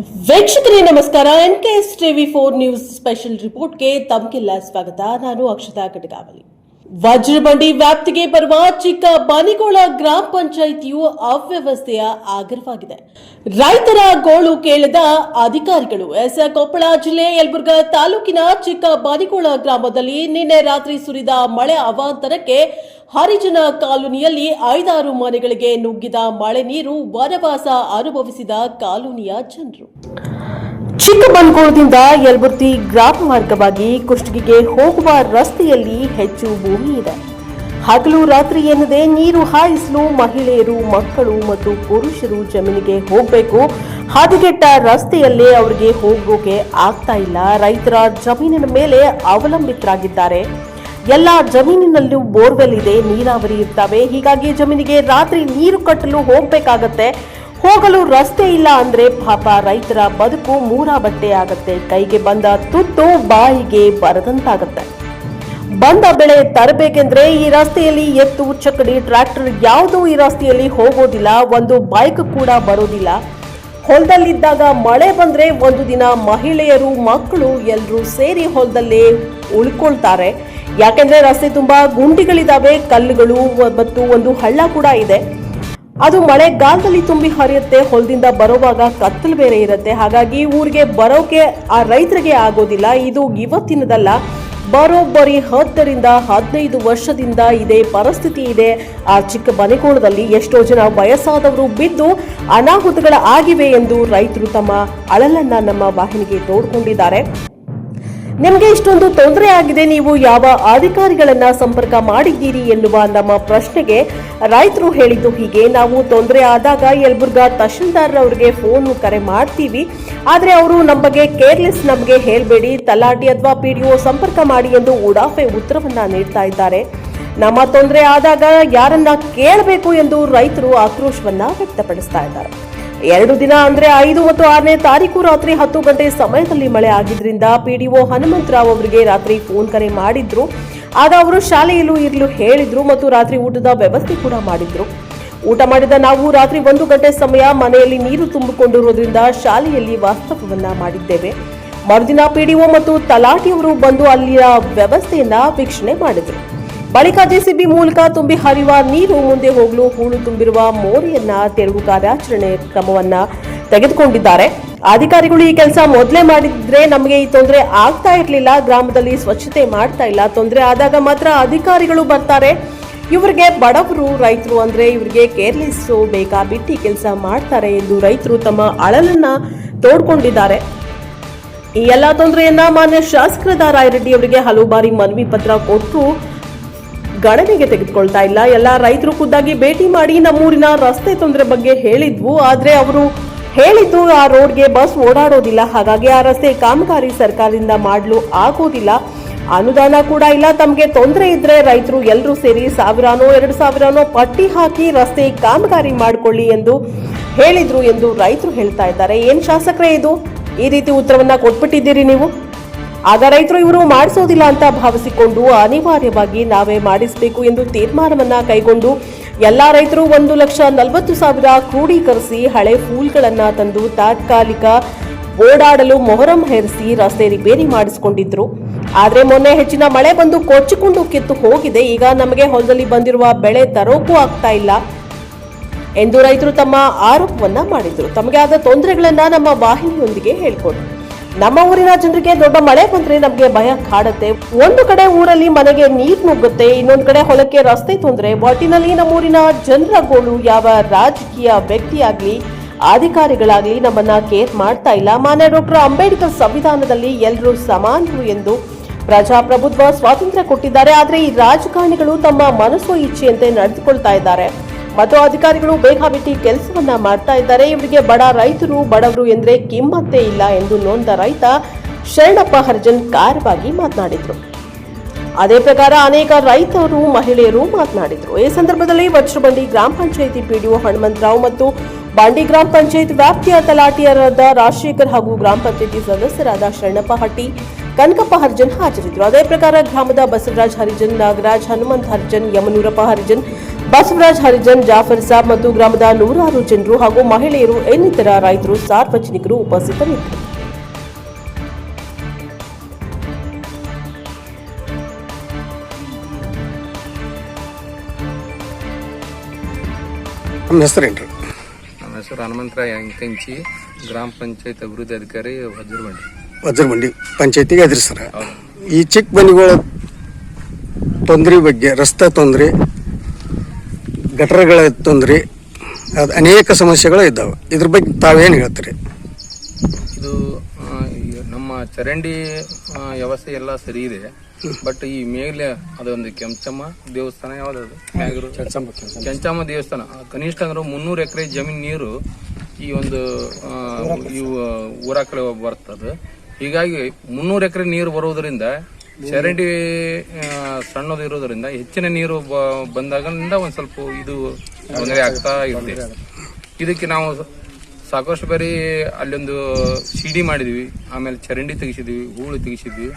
ವೀಕ್ಷಕರೇ, ನಮಸ್ಕಾರ. N K S TV four news special ರಿಪೋರ್ಟ್ಗೆ ತಮಗೆಲ್ಲ ಸ್ವಾಗತ. ನಾನು ಅಕ್ಷತಾ ಕಟಗಾವಲಿ ವಜ್ರಬಂಡಿ ವ್ಯಾಪ್ತಿಗೆ ಬರುವ ಚಿಕ್ಕ ಬಾನಿಗೋಳ ಗ್ರಾಮ ಪಂಚಾಯಿತಿಯು ಅವ್ಯವಸ್ಥೆಯ ಆಗರವಾಗಿದೆ ರೈತರ ಗೋಳು ಕೇಳದ ಅಧಿಕಾರಿಗಳು ಎಸ್. ಕೊಪ್ಪಳ ಜಿಲ್ಲೆ ಯಲಬುರ್ಗಾ ತಾಲೂಕಿನ ಚಿಕ್ಕ ಬಾನಿಗೋಳ ಗ್ರಾಮದಲ್ಲಿ ನಿನ್ನೆ ರಾತ್ರಿ ಸುರಿದ ಮಳೆ ಅವಾಂತರಕ್ಕೆ ಹರಿಜನ ಕಾಲೋನಿಯಲ್ಲಿ ಐದಾರು ಮನೆಗಳಿಗೆ ನುಗ್ಗಿದ ಮಳೆ ನೀರು ವನವಾಸ ಅನುಭವಿಸಿದ ಕಾಲೋನಿಯ ಜನರು. ಚಿಕ್ಕಬಂಡ್ಗೋಳದಿಂದ ಯಲಬುರ್ತಿ ಗ್ರಾಮ ಮಾರ್ಗವಾಗಿ ಕುಷ್ಟಗಿಗೆ ಹೋಗುವ ರಸ್ತೆಯಲ್ಲಿ ಹೆಚ್ಚು ಭೂಮಿ ಇದೆ. ಹಗಲು ರಾತ್ರಿ ಎನ್ನದೆ ನೀರು ಹಾಯಿಸಲು ಮಹಿಳೆಯರು, ಮಕ್ಕಳು ಮತ್ತು ಪುರುಷರು ಜಮೀನಿಗೆ ಹೋಗಬೇಕು. ಹದಗೆಟ್ಟ ರಸ್ತೆಯಲ್ಲೇ ಅವರಿಗೆ ಹೋಗೋಕೆ ಆಗ್ತಾ ಇಲ್ಲ. ರೈತರ ಜಮೀನಿನ ಮೇಲೆ ಅವಲಂಬಿತರಾಗಿದ್ದಾರೆ. ಎಲ್ಲ ಜಮೀನಿನಲ್ಲೂ ಬೋರ್ವೆಲ್ ಇದೆ, ನೀರಾವರಿ ಇರ್ತವೆ. ಹೀಗಾಗಿ ಜಮೀನಿಗೆ ರಾತ್ರಿ ನೀರು ಕಟ್ಟಲು ಹೋಗ್ಬೇಕಾಗತ್ತೆ. ಹೋಗಲು ರಸ್ತೆ ಇಲ್ಲ ಅಂದ್ರೆ ಪಾಪ ರೈತರ ಬದುಕು ಮೂರ ಬಟ್ಟೆ ಆಗತ್ತೆ. ಕೈಗೆ ಬಂದ ತುತ್ತು ಬಾಯಿಗೆ ಬರದಂತಾಗತ್ತೆ. ಬಂದ ಬೆಳೆ ತರಬೇಕೆಂದ್ರೆ ಈ ರಸ್ತೆಯಲ್ಲಿ ಎತ್ತು ಚಕಡಿ ಟ್ರ್ಯಾಕ್ಟರ್ ಯಾವುದೂ ಈ ರಸ್ತೆಯಲ್ಲಿ ಹೋಗೋದಿಲ್ಲ. ಒಂದು ಬೈಕ್ ಕೂಡ ಬರೋದಿಲ್ಲ. ಹೊಲದಲ್ಲಿದ್ದಾಗ ಮಳೆ ಬಂದ್ರೆ ಒಂದು ದಿನ ಮಹಿಳೆಯರು, ಮಕ್ಕಳು ಎಲ್ಲರೂ ಸೇರಿ ಹೊಲದಲ್ಲೇ ಉಳ್ಕೊಳ್ತಾರೆ. ಯಾಕೆಂದ್ರೆ ರಸ್ತೆ ತುಂಬಾ ಗುಂಡಿಗಳಿದಾವೆ, ಕಲ್ಲುಗಳು ಮತ್ತು ಒಂದು ಹಳ್ಳ ಕೂಡ ಇದೆ. ಅದು ಮಳೆಗಾಲದಲ್ಲಿ ತುಂಬಿ ಹರಿಯುತ್ತೆ, ಹೊಲದಿಂದ ಬರೋವಾಗ ಕತ್ತಲು ಬೇರೆ ಇರುತ್ತೆ. ಹಾಗಾಗಿ ಊರಿಗೆ ಬರೋಕೆ ಆ ರೈತರಿಗೆ ಆಗೋದಿಲ್ಲ. ಇದು ಇವತ್ತಿನದಲ್ಲ. ಬರೋಬ್ಬರಿ ಹತ್ತರಿಂದ ಹದಿನೈದು ವರ್ಷದಿಂದ ಇದೇ ಪರಿಸ್ಥಿತಿ ಇದೆ. ಆ ಚಿಕ್ಕ ಮನೆಕೋಣದಲ್ಲಿ ಎಷ್ಟೋ ಜನ ವಯಸ್ಸಾದವರು ಬಿದ್ದು ಅನಾಹುತಗಳ ಆಗಿವೆ ಎಂದು ರೈತರು ತಮ್ಮ ಅಳಲನ್ನ ನಮ್ಮ ವಾಹಿನಿಗೆ ತೋಡ್ಕೊಂಡಿದ್ದಾರೆ. ನಿಮಗೆ ಇಷ್ಟೊಂದು ತೊಂದರೆ ಆಗಿದೆ, ನೀವು ಯಾವ ಅಧಿಕಾರಿಗಳನ್ನ ಸಂಪರ್ಕ ಮಾಡಿದ್ದೀರಿ ಎನ್ನುವ ನಮ್ಮ ಪ್ರಶ್ನೆಗೆ ರೈತರು ಹೇಳಿದ್ದು ಹೀಗೆ. ನಾವು ತೊಂದರೆ ಆದಾಗ ಯಲಬುರ್ಗಾ ತಹಶೀಲ್ದಾರ್ ಅವರಿಗೆ ಫೋನ್ ಕರೆ ಮಾಡ್ತೀವಿ. ಆದರೆ ಅವರು ನಮ್ಮ ಬಗ್ಗೆ ಕೇರ್ಲೆಸ್ ನಮಗೆ ಹೇಳಬೇಡಿ. ತಲಾಟಿ ಅಥವಾ ಪಿಡಿಒ ಸಂಪರ್ಕ ಮಾಡಿ ಎಂದು ಉಡಾಫೆ ಉತ್ತರವನ್ನ ನೀಡ್ತಾ ಇದ್ದಾರೆ. ನಮ್ಮ ತೊಂದರೆ ಆದಾಗ ಯಾರನ್ನ ಕೇಳಬೇಕು ಎಂದು ರೈತರು ಆಕ್ರೋಶವನ್ನ ವ್ಯಕ್ತಪಡಿಸ್ತಾ ಇದ್ದಾರೆ. ಎರಡು ದಿನ ಅಂದ್ರೆ ಐದು ಮತ್ತು ಆರನೇ ತಾರೀಕು ರಾತ್ರಿ ಹತ್ತು ಗಂಟೆ ಸಮಯದಲ್ಲಿ ಮಳೆ ಆಗಿದ್ರಿಂದ ಪಿಡಿಒ ಹನುಮಂತರಾವ್ ಅವರಿಗೆ ರಾತ್ರಿ ಫೋನ್ ಕರೆ ಮಾಡಿದ್ರು. ಆಗ ಅವರು ಶಾಲೆಯಲ್ಲೂ ಇರಲು ಹೇಳಿದ್ರು ಮತ್ತು ರಾತ್ರಿ ಊಟದ ವ್ಯವಸ್ಥೆ ಕೂಡ ಮಾಡಿದ್ರು. ಊಟ ಮಾಡಿದ ನಾವು ರಾತ್ರಿ ಒಂದು ಗಂಟೆ ಸಮಯ ಮನೆಯಲ್ಲಿ ನೀರು ತುಂಬಿಕೊಂಡಿರುವುದರಿಂದ ಶಾಲೆಯಲ್ಲಿ ವಾಸ್ತವವನ್ನ ಮಾಡಿದ್ದೇವೆ. ಮರುದಿನ ಪಿಡಿಒ ಮತ್ತು ತಲಾಟಿಯವರು ಬಂದು ಅಲ್ಲಿಯ ವ್ಯವಸ್ಥೆಯನ್ನ ವೀಕ್ಷಣೆ ಮಾಡಿದ್ರು. ಬಳಿಕ ಜೆಸಿಬಿ ಮೂಲಕ ತುಂಬಿ ಹರಿಯುವ ನೀರು ಮುಂದೆ ಹೋಗಲು ಹೂಳು ತುಂಬಿರುವ ಮೋರಿಯನ್ನ ತೆರವು ಕಾರ್ಯಾಚರಣೆ ಕ್ರಮವನ್ನ ತೆಗೆದುಕೊಂಡಿದ್ದಾರೆ. ಅಧಿಕಾರಿಗಳು ಈ ಕೆಲಸ ಮೊದಲೇ ಮಾಡಿದ್ರೆ ನಮಗೆ ಈ ತೊಂದರೆ ಆಗ್ತಾ ಇರಲಿಲ್ಲ, ಗ್ರಾಮದಲ್ಲಿ ಸ್ವಚ್ಛತೆ ಮಾಡ್ತಾ ಇಲ್ಲ, ತೊಂದರೆ ಆದಾಗ ಮಾತ್ರ ಅಧಿಕಾರಿಗಳು ಬರ್ತಾರೆ. ಇವರಿಗೆ ಬಡವರು ರೈತರು ಅಂದ್ರೆ ಇವರಿಗೆ ಕೇರ್ಲೆಸ್ ಬೇಕಾ ಬಿಟ್ಟಿ ಕೆಲಸ ಮಾಡ್ತಾರೆ ಎಂದು ರೈತರು ತಮ್ಮ ಅಳಲನ್ನ ತೋಡ್ಕೊಂಡಿದ್ದಾರೆ. ಈ ಎಲ್ಲ ತೊಂದರೆಯನ್ನ ಮಾನ್ಯ ಶಾಸಕರಾದ ರಾಯರೆಡ್ಡಿ ಅವರಿಗೆ ಹಲವು ಬಾರಿ ಮನವಿ ಪತ್ರ ಕೊಟ್ಟರು ಗಣನೆಗೆ ತೆಗೆದುಕೊಳ್ತಾ ಇಲ್ಲ. ಎಲ್ಲ ರೈತರು ಖುದ್ದಾಗಿ ಭೇಟಿ ಮಾಡಿ ನಮ್ಮೂರಿನ ರಸ್ತೆ ತೊಂದರೆ ಬಗ್ಗೆ ಹೇಳಿದ್ವು. ಆದರೆ ಅವರು ಹೇಳಿದ್ದು ಆ ರೋಡ್ಗೆ ಬಸ್ ಓಡಾಡೋದಿಲ್ಲ. ಹಾಗಾಗಿ ಆ ರಸ್ತೆ ಕಾಮಗಾರಿ ಸರ್ಕಾರದಿಂದ ಮಾಡಲು ಆಗೋದಿಲ್ಲ. ಅನುದಾನ ಕೂಡ ಇಲ್ಲ. ತಮಗೆ ತೊಂದರೆ ಇದ್ರೆ ರೈತರು ಎಲ್ಲರೂ ಸೇರಿ ಸಾವಿರಾನೋ, ಎರಡು ಸಾವಿರಾನೋ ಪಟ್ಟಿ ಹಾಕಿ ರಸ್ತೆ ಕಾಮಗಾರಿ ಮಾಡಿಕೊಳ್ಳಿ ಎಂದು ಹೇಳಿದ್ರು ಎಂದು ರೈತರು ಹೇಳ್ತಾ ಇದ್ದಾರೆ. ಏನು ಶಾಸಕರೇ ಇದು? ಈ ರೀತಿ ಉತ್ತರವನ್ನ ಕೊಟ್ಬಿಟ್ಟಿದ್ದೀರಿ ನೀವು? ಆಗ ರೈತರು ಇವರು ಮಾಡಿಸೋದಿಲ್ಲ ಅಂತ ಭಾವಿಸಿಕೊಂಡು ಅನಿವಾರ್ಯವಾಗಿ ನಾವೇ ಮಾಡಿಸಬೇಕು ಎಂದು ತೀರ್ಮಾನವನ್ನ ಕೈಗೊಂಡು ಎಲ್ಲ ರೈತರು ಒಂದು ಲಕ್ಷ ನಲವತ್ತು ಸಾವಿರ ಕ್ರೋಢೀಕರಿಸಿ ಹಳೆ ಫೂಲ್ಗಳನ್ನ ತಂದು ತಾತ್ಕಾಲಿಕ ಓಡಾಡಲು ಮೊಹರಂ ಹೇರಿಸಿ ರಸ್ತೆ ರಿಪೇರಿ ಮಾಡಿಸಿಕೊಂಡಿದ್ರು. ಆದ್ರೆ ಮೊನ್ನೆ ಹೆಚ್ಚಿನ ಮಳೆ ಬಂದು ಕೊಚ್ಚಿಕೊಂಡು ಕಿತ್ತು ಹೋಗಿದೆ. ಈಗ ನಮಗೆ ಹೊಲದಲ್ಲಿ ಬಂದಿರುವ ಬೆಳೆ ತರೋಕು ಆಗ್ತಾ ಇಲ್ಲ ಎಂದು ರೈತರು ತಮ್ಮ ಆರೋಪವನ್ನ ಮಾಡಿದ್ರು. ತಮಗೆ ಆದ ತೊಂದರೆಗಳನ್ನ ನಮ್ಮ ವಾಹಿನಿಯೊಂದಿಗೆ ಹೇಳ್ಕೊಟ್ರು ನಮ್ಮ ಊರಿನ ಜನರಿಗೆ ದೊಡ್ಡ ಮಳೆ ಬಂದ್ರೆ ನಮಗೆ ಭಯ ಕಾಡುತ್ತೆ. ಒಂದು ಕಡೆ ಊರಲ್ಲಿ ಮನೆಗೆ ನೀರ್ ನುಗ್ಗುತ್ತೆ, ಇನ್ನೊಂದು ಕಡೆ ಹೊಲಕ್ಕೆ ರಸ್ತೆ ತೊಂದರೆ. ಒಟ್ಟಿನಲ್ಲಿ ನಮ್ಮೂರಿನ ಜನರ ಗೋಳು ಯಾವ ರಾಜಕೀಯ ವ್ಯಕ್ತಿಯಾಗ್ಲಿ, ಅಧಿಕಾರಿಗಳಾಗ್ಲಿ ನಮ್ಮನ್ನ ಕೇರ್ ಮಾಡ್ತಾ ಇಲ್ಲ. ಮಾನ್ಯ ಡಾಕ್ಟರ್ ಅಂಬೇಡ್ಕರ್ ಸಂವಿಧಾನದಲ್ಲಿ ಎಲ್ಲರೂ ಸಮಾನರು ಎಂದು ಪ್ರಜಾಪ್ರಭುತ್ವ ಸ್ವಾತಂತ್ರ್ಯ ಕೊಟ್ಟಿದ್ದಾರೆ. ಆದ್ರೆ ಈ ರಾಜಕಾರಣಿಗಳು ತಮ್ಮ ಮನಸ್ಸು ಇಚ್ಛೆಯಂತೆ ನಡೆದುಕೊಳ್ತಾ ಇದ್ದಾರೆ. ಮತ್ತು ಅಧಿಕಾರಿಗಳು ಬೇಗ ಕೆಲಸವನ್ನ ಮಾಡ್ತಾ ಇದ್ದಾರೆ. ಇವರಿಗೆ ಬಡ ರೈತರು, ಬಡವರು ಎಂದ್ರೆ ಕಿಮ್ಮತ್ತೇ ಇಲ್ಲ ಎಂದು ನೊಂದ ರೈತ ಶರಣಪ್ಪ ಹರ್ಜನ್ ಕಾರವಾಗಿ ಮಾತನಾಡಿದ್ರು. ಅದೇ ಪ್ರಕಾರ ಅನೇಕ ರೈತರು, ಮಹಿಳೆಯರು ಮಾತನಾಡಿದ್ರು. ಈ ಸಂದರ್ಭದಲ್ಲಿ ವಜ್ರಬಂಡಿ ಗ್ರಾಮ ಪಂಚಾಯಿತಿ ಪಿಡಿಒ ಹನುಮಂತರಾವ್ ಮತ್ತು ಬಾಂಡಿ ಗ್ರಾಮ ಪಂಚಾಯತ್ ವ್ಯಾಪ್ತಿಯ ತಲಾಟಿಯರಾದ ರಾಜಶೇಖರ್ ಹಾಗೂ ಗ್ರಾಮ ಪಂಚಾಯತಿ ಸದಸ್ಯರಾದ ಶರಣಪ್ಪ ಹಟ್ಟಿ ಕನಕಪ್ಪ ಹರಿಜನ್ ಹಾಜರಿದ್ದರು ಅದೇ ಪ್ರಕಾರ ಗ್ರಾಮದ ಬಸವರಾಜ್ ಹರಿಜನ್ ನಾಗರಾಜ್ ಹನುಮಂತ್ ಹರಿಜನ್ ಯಮನೂರಪ್ಪ ಹರಿಜನ್ ಬಸವರಾಜ್ ಹರಿಜನ್ ಜಾಫರ್ ಸಾಬ್ ಮತ್ತು ಗ್ರಾಮದ ನೂರಾರು ಜನರು ಹಾಗೂ ಮಹಿಳೆಯರು ಇನ್ನಿತರ ರೈತರು ಸಾರ್ವಜನಿಕರು ಉಪಸ್ಥಿತರಿದ್ದರು. ನಮ್ಮ ಹೆಸರೇನ್ರಿ ನಮ್ಮ ಹೆಸರು ಹನುಮಂತರಾಯ ಅಂಕಂಚಿ ಗ್ರಾಮ ಪಂಚಾಯತ್ ಅಭಿವೃದ್ಧಿ ಅಧಿಕಾರಿ ವಜ್ರಬಂಡಿ ವಜ್ರಮಂಡಿ ಪಂಚಾಯತಿಗೆ ಎದುರಿಸ್ತಾರೆ ಈ ಚಿಕ್ಕ ಮನೆಗಳ ತೊಂದರೆ ಬಗ್ಗೆ ರಸ್ತೆ ತೊಂದರೆ ಗಟರಗಳ ತೊಂದರೆ ಅದು ಅನೇಕ ಸಮಸ್ಯೆಗಳು ಇದ್ದಾವೆ. ಇದ್ರ ಬಗ್ಗೆ ತಾವೇನು ಹೇಳ್ತೀರಿ? ಇದು ಆ, ಈ ನಮ್ಮ ಚರಂಡಿ ಆ, ವ್ಯವಸ್ಥೆ ಎಲ್ಲ ಸರಿ ಇದೆ. ಬಟ್ ಈ ಮೇಲೆ ಅದೊಂದು ಕೆಂಚಮ್ಮ ದೇವಸ್ಥಾನ ಯಾವ್ದದು ಮ್ಯಾಗರು? ಕೆಂಚಮ್ಮ ದೇವಸ್ಥಾನ. ಕನಿಷ್ಠ ಅಂದ್ರೆ ಮುನ್ನೂರು ಎಕರೆ ಜಮೀನ್ ನೀರು ಈ ಒಂದು ಆ, ಇವು ಊರ ಕಡೆ ಬರ್ತದೆ. ಹೀಗಾಗಿ ಮುನ್ನೂರು ಎಕರೆ ನೀರು ಬರುವುದರಿಂದ ಚರಂಡಿ ಸಣ್ಣದು ಇರೋದ್ರಿಂದ ಹೆಚ್ಚಿನ ನೀರು ಬಂದಾಗ ಒಂದ್ ಸ್ವಲ್ಪ ಇದು ತೊಂದರೆ ಆಗ್ತಾ ಇರುತ್ತೆ ಇದಕ್ಕೆ ನಾವು ಸಾಕಷ್ಟು ಬಾರಿ ಅಲ್ಲೊಂದು ಸಿಡಿ ಮಾಡಿದ್ವಿ. ಆಮೇಲೆ ಚರಂಡಿ ತೆಗಿಸಿದ್ವಿ, ಹೂಳು ತೆಗಿಸಿದ್ವಿ.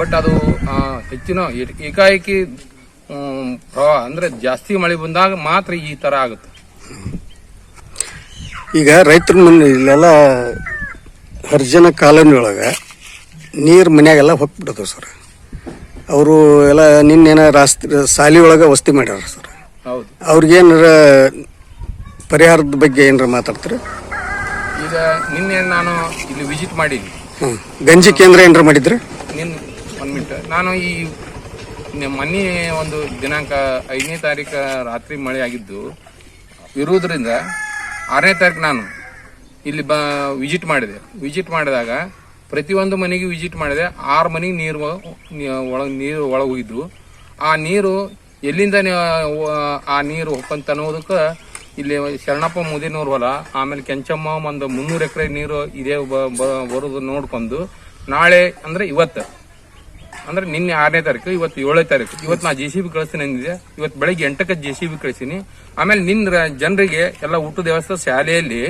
ಬಟ್ ಅದು ಹೆಚ್ಚಿನ ಏಕಾಏಕಿ ಪ್ರವಾಹ, ಅಂದ್ರೆ ಜಾಸ್ತಿ ಮಳೆ ಬಂದಾಗ ಮಾತ್ರ ಈ ತರ ಆಗುತ್ತೆ. ಈಗ ರೈತರ ಮನೆ, ಇಲ್ಲೆಲ್ಲ ಹರ್ಜನ ಕಾಲೋನಿ ಒಳಗೆ ನೀರು ಮನ್ಯಾಗೆಲ್ಲ ಹೊಪ್ಪಿಬಿಡ್ತವೆ ಸರ್. ಅವರು ಎಲ್ಲ ನಿನ್ನೇನ ರಾಸ್ತಿ ಸಾಲಿ ಒಳಗೆ ವಸ್ತಿ ಮಾಡ್ಯಾರ ಸರ್. ಹೌದು. ಅವ್ರಿಗೇನಾರ ಪರಿಹಾರದ ಬಗ್ಗೆ ಏನಾರ ಮಾತಾಡ್ತಾರೆ? ಈಗ ನಿನ್ನೆ ನಾನು ಇಲ್ಲಿ ವಿಸಿಟ್ ಮಾಡಿದ್ವಿ. ಹ್ಞೂ ಗಂಜಿ ಕೇಂದ್ರ ಏನಾರ ಮಾಡಿದ್ರಿ? ನಿನ್ನ ಒಂದು ಮಿನಿಟ್ ನಾನು ಈ ಮೊನ್ನೆ ಒಂದು ದಿನಾಂಕ ಐದನೇ ತಾರೀಕು ರಾತ್ರಿ ಮಳೆ ಆಗಿದ್ದು ಇರುವುದರಿಂದ ಆರನೇ ತಾರೀಕು ನಾನು ಇಲ್ಲಿ ಬ ವಿಸಿಟ್ ಮಾಡಿದೆ. ವಿಸಿಟ್ ಮಾಡಿದಾಗ ಪ್ರತಿಯೊಂದು ಮನೆಗೆ ವಿಸಿಟ್ ಮಾಡಿದೆ. ಆರು ಮನೆಗೆ ನೀರು ಒಳಗೆ ನೀರು ಒಳಗೆ ಹೋಗಿದ್ದು ಆ ನೀರು ಎಲ್ಲಿಂದ ಆ ನೀರು ಹೊಕ್ಕಂತ ಅನ್ನೋದಕ್ಕೆ ಇಲ್ಲಿ ಶರಣಪ್ಪ ಮುದಿನೂರ್ ಹೊಲ, ಆಮೇಲೆ ಕೆಂಚಮ್ಮ ಒಂದು ಮುನ್ನೂರು ಎಕರೆ ನೀರು ಇದೇ ಬರೋದು ನೋಡ್ಕೊಂಡು ನಾಳೆ ಅಂದ್ರೆ ಇವತ್ತು. ಅಂದ್ರೆ ನಿನ್ನೆ ಆರನೇ ತಾರೀಕು, ಇವತ್ತು ಏಳನೇ ತಾರೀಕು. ಇವತ್ತು ನಾ ಜೆ ಸಿ ಬಿ ಕಳಿಸ್ತೀನಿ ಅಂದಿದೆ ಇವತ್ತು ಬೆಳಗ್ಗೆ ಎಂಟಕ್ಕೆ ಜೆ ಸಿ ಬಿ ಕಳಿಸ್ತೀನಿ. ಆಮೇಲೆ ನಿನ್ನ ಜನರಿಗೆ ಎಲ್ಲ ಊಟದ ವ್ಯವಸ್ಥೆ ಶಾಲೆಯಲ್ಲಿ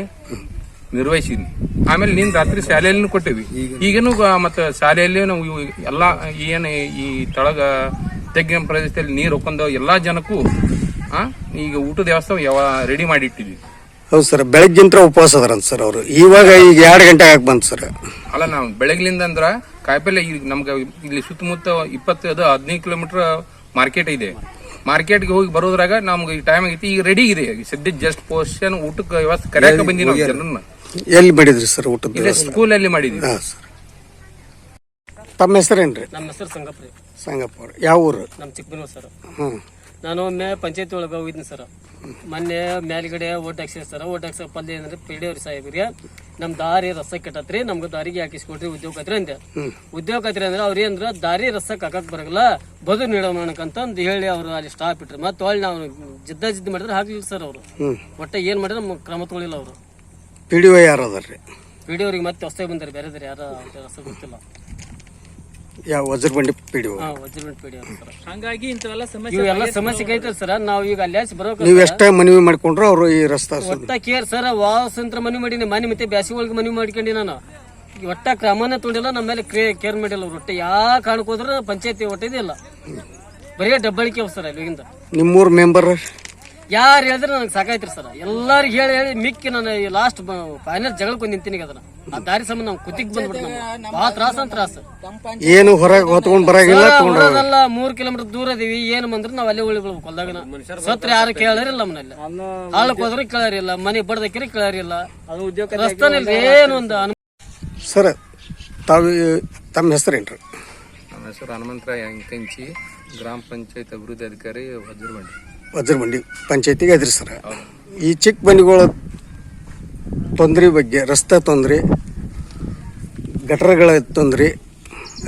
ನಿರ್ವಹಿಸಿನಿ ಆಮೇಲೆ ನಿನ್ನ ರಾತ್ರಿ ಶಾಲೆಯಲ್ಲಿ ಕೊಟ್ಟಿವಿ ಈಗೇನು ಮತ್ತೆ ಶಾಲೆಯಲ್ಲಿ ನಾವು ಇವು ಎಲ್ಲ ಏನು ಈ ತಳಗ ತೆಗ್ಗಿನ ಪ್ರದೇಶದಲ್ಲಿ ನೀರು ಹೊಕ್ಕೊಂಡು ಎಲ್ಲಾ ಜನಕ್ಕೂ ಆ ಈಗ ಊಟದ ವ್ಯವಸ್ಥೆ ಯಾವ ರೆಡಿ ಮಾಡಿ ಇಟ್ಟಿದ್ವಿ ಹೌದು ಸರ್ ಬೆಳಗ್ಗಿಂತ ಉಪವಾಸ ಅದಾರಂತ ಸರ್ ಅವರು. ಇವಾಗ ಈಗ ಎರಡು ಗಂಟೆ ಆಗಿ ಬಂತು ಸರ್. ಅಲ್ಲ ನಾವು ಬೆಳಗ್ಲಿಂದ ಅಂದ್ರ ಕಾಯಿಪಲ್ಲೆ ಈಗ ನಮ್ಗೆ ಇಲ್ಲಿ ಸುತ್ತಮುತ್ತ ಇಪ್ಪತ್ತೈದು ಹದಿನೈದು ಕಿಲೋಮೀಟರ್ ಮಾರ್ಕೆಟ್ ಇದೆ. ಮಾರ್ಕೆಟ್ಗೆ ಹೋಗಿ ಬರೋದ್ರಾಗ ನಮ್ಗೆ ಈ ಟೈಮ್ ಆಗೈತಿ ಈಗ ರೆಡಿ ಇದೆ. ಈಗ ಸದ್ಯ ಜಸ್ಟ್ ಪೋಷನ್ ಊಟಕ್ಕೆ ವ್ಯವಸ್ಥೆ ಕರೆಯಕ್ಕೆ ಬಂದಿ ನಾವು ಜನರನ್ನ. ಎಲ್ಲಿ ಮಾಡಿದ್ರಿ ಸರ್ ಊಟದ ಸ್ಕೂಲ್ ಸ್ಕೂಲಲ್ಲಿ ಮಾಡಿದ್ರಿ ಹಾಂ ಸರ್. ತಮ್ಮ ಹೆಸರೇನ್ರಿ? ನಮ್ಮ ಹೆಸರು ಸಂಗಪ್ರಿ ಸಂಗಪ್ಪ ಅವ್ರು. ಯಾವ ಊರು? ನಮ್ಮ ಚಿಕ್ಕಬಳ್ಳೂರು ಸರ್. ಹ್ಮ್. ನಾನು ಒಮ್ಮೆ ಪಂಚಾಯತಿ ಒಳಗ ಹೋಗಿದ್ನಿ ಸರ್. ಮೊನ್ನೆ ಮೇಲ್ಗಡೆ ಓಟ್ ಹಾಕ್ಸಿರಿ ಸರ್. ಓಟ್ ಹಾಕ್ಸೋ ಪಲ್ಲೆ ಏನಂದ್ರೆ ಪಿ ಡಿ ಅವ್ರ ಸಾಹೇಬ್ರಿಗೆ ನಮ್ಮ ದಾರಿ ರಸ ಕೆಟ್ಟತ್ರಿ ನಮ್ಗೆ ದಾರಿಗೆ ಹಾಕಿಸ್ಕೊಡ್ರಿ ಉದ್ಯೋಗ ಕತ್ರಿ ಅಂದೆ. ಉದ್ಯೋಗ ಕತ್ರಿ ಅಂದ್ರೆ ಅವ್ರು ಏನಂದ್ರ ದಾರಿ ರಸಕ್ಕೆ ಹಾಕಕ್ ಬರಲ್ಲ ಬದು ನೀಡೋಣ ಅಂದ್ ಹೇಳಿ ಅವ್ರು ಅಲ್ಲಿ ಸ್ಟಾಪ್ ಇಟ್ರಿ. ಮತ್ತೆ ಒಳ್ಳೆ ನಾವು ಜಿದ್ದ ಜಿದ್ದು ಮಾಡಿದ್ರೆ ಹಾಕ್ಲಿಲ್ಲ ಸರ್ ಅವರು. ಒಟ್ಟ ಏನ್ ಮಾಡಿದ್ರೆ ನಮ್ಗೆ ಕ್ರಮ ತಗೊಳಿಲ್ಲ ಅವರು. ಪಿ ಡಿ ಒ ಯಾರು ಪಿ ಡಿ ಅವ್ರಿಗೆ ಮತ್ತೆ ಹೊಸದಾಗಿ ಬಂದಾರೆ ಬೇರೆ ಯಾರ ರಸ ಗೊತ್ತಿಲ್ಲ. ಯಾವ ವಜ್ರಬಂಡಿ ಪಿ ಡಿ ಒ ಹಾ ವಜ್ರಮೆಂಟ್ ಪಿ ಡಿ ಅವ್ರು ಸರ್. ಹಂಗಾಗಿ ಇಂಥವೆಲ್ಲ ಸಮಸ್ಯೆ ಇವೆಲ್ಲ ಸಮಸ್ಯೆ ಐತೆ ಸರ್ ನಾವು ಈಗ ಅಲ್ಲಿ ಬರೋಕೆ ನೀವು ಎಷ್ಟೇ ಮನವಿ ಮಾಡ್ಕೊಂಡ್ರು ಅವರು ಈ ರಸ್ತಾ ಒಟ್ಟ ಕೇರ್ ಸರ್ ವಾಸಂತ್ರ ಮನಿ ಮಾಡೀನಿ ಮನೆ ಮತ್ತೆ ಬ್ಯಾಸಿಗೆ ಒಳಗೆ ಮನಿ ಮಾಡ್ಕೊಂಡಿ ನಾನು. ಈ ಒಟ್ಟ ಕ್ರಮನೇ ತೊಗೊಂಡಿಲ್ಲ ನಮ್ಮ ಮೇಲೆ ಕ್ರೇ ಕೇರ್ ಮಾಡಿಲ್ಲ ಅವ್ರು. ಒಟ್ಟ ಯಾವ ಕಾರಣಕ್ಕೆ ಹೋದ್ರೆ ಪಂಚಾಯತಿ ಒಟ್ಟಿದಿಲ್ಲ ಬರೀ ಡಬ್ಬಳಿಕೆ ಅವ ಸರ್ ಇಲ್ಲಿಂದ ನಿಮ್ಮೂರ್ ಮೆಂಬರ್ ಯಾರು ಹೇಳಿದ್ರೆ ನನಗೆ ಸಾಕಾಯ್ತ್ರಿ ಸರ್. ಎಲ್ಲರಿಗೆ ಹೇಳಿ ಹೇಳಿ ಮಿಕ್ಕಿ ನಾನು ಲಾಸ್ಟ್ ಫೈನಲ್ ಜಗಳಕ್ಕೆ ನಿಂತೀನಿ ಅದನ್ನ. ಆ ದಾರಿ ಸಂಬಂಧ ನಾವು ಕುತ್ತಿಗೆ ಬಂದ್ಬಿಟ್ಟು ಬಹಳ ಭಾಳ ತ್ರಾಸ ಅಂತ ತ್ರಾಸ. ಏನು ಹೊರಗೆ ಹೊತ್ಕೊಂಡು ಬರಾಗಿಲ್ಲ ತಗೊಂಡು ಊರದಲ್ಲ ಮೂರ್ ಕಿಲೋಮೀಟರ್ ದೂರ ಇದೀವಿ ಏನು ಬಂದ್ರೆ ನಾವ್ ಅಲ್ಲೇ ಉಳಿಗಳು ಹೊಲ್ದಾಗ ಸತ್ರ ಯಾರು ಕೇಳರಿಲ್ಲ ನಮ್ಮಲ್ಲಿ. ಆಳಕ್ ಹೋದ್ರೆ ಕೇಳರಿಲ್ಲ ಮನೆ ಬಡ್ದಕ್ಕಿರಿ ಕೇಳರಿಲ್ಲ. ರಸ್ತಾನಿಲ್ಲ ಏನೊಂದು ಸರ್ ತಾವು ತಮ್ಮ ಹೆಸರೇನ್ರಿ? ನಮ್ಮ ಹೆಸರು ಹನುಮಂತರಾಯ ಅಂಕಂಚಿ ಗ್ರಾಮ ಪಂಚಾಯತ್ ಅಭಿವೃದ್ಧಿ ಅಧಿಕಾರಿ ವಜ್ರಬಂಡಿ ವಜ್ರಮಂಡಿ ಪಂಚಾಯತಿಗೆ ಎದುರಿಸ್ತಾರೆ. ಈ ಚಿಕ್ಕ ಬಂಡಿಗಳ ತೊಂದರೆ ಬಗ್ಗೆ ರಸ್ತೆ ತೊಂದರೆ ಗಟರಗಳ ತೊಂದರೆ